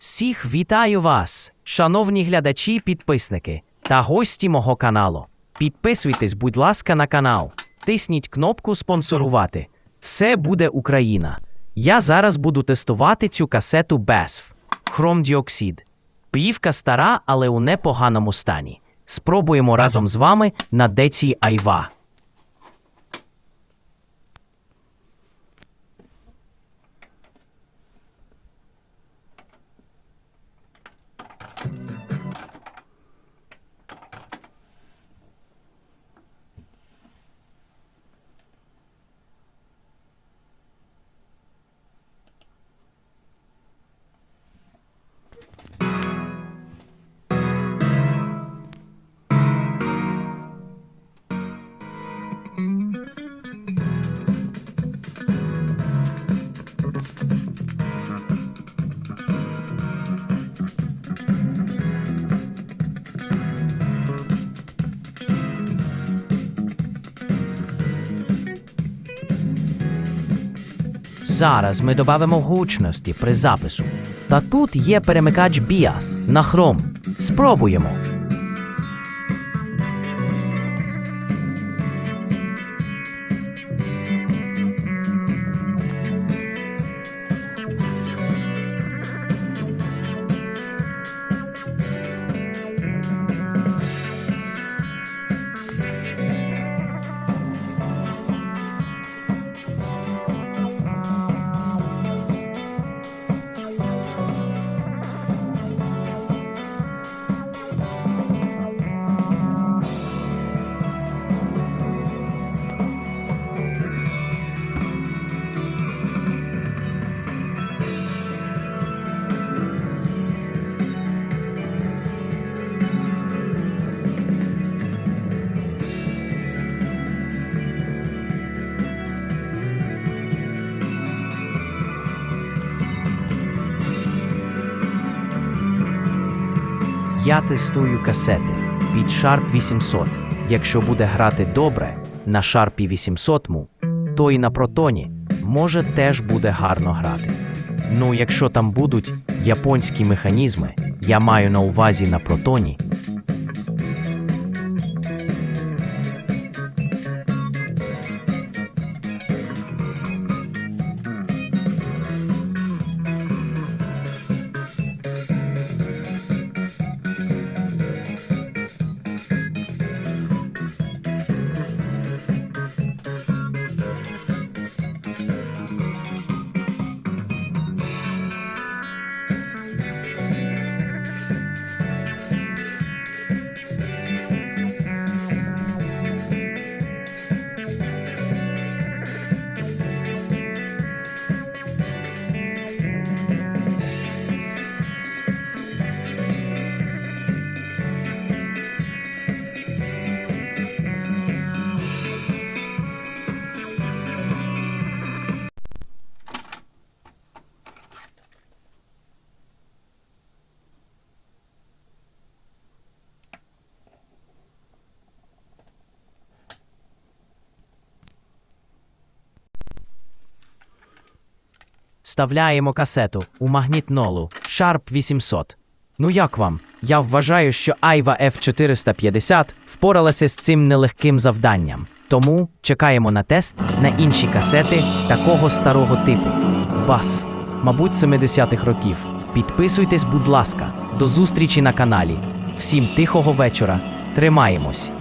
Всіх вітаю вас, шановні глядачі, підписники та гості мого каналу. Підписуйтесь, будь ласка, на канал. Тисніть кнопку спонсорувати. Все буде Україна. Я зараз буду тестувати цю касету BESF Хромдіоксид. Плівка стара, але у непоганому стані. Спробуємо разом з вами на деці Айва. Зараз ми додамо гучності при запису. Та тут є перемикач BIAS на Chrome. Спробуємо. Я тестую касети під Sharp 800. Якщо буде грати добре на Sharp 800, то і на протоні може теж буде гарно грати. Ну, якщо там будуть японські механізми, я маю на увазі на протоні. Вставляємо касету у магнітнолу Sharp 800. Ну як вам? Я вважаю, що Aiva F450 впоралася з цим нелегким завданням. Тому чекаємо на тест на інші касети такого старого типу. BASF, мабуть, 70-х років. Підписуйтесь, будь ласка, до зустрічі на каналі. Всім тихого вечора. Тримаємось.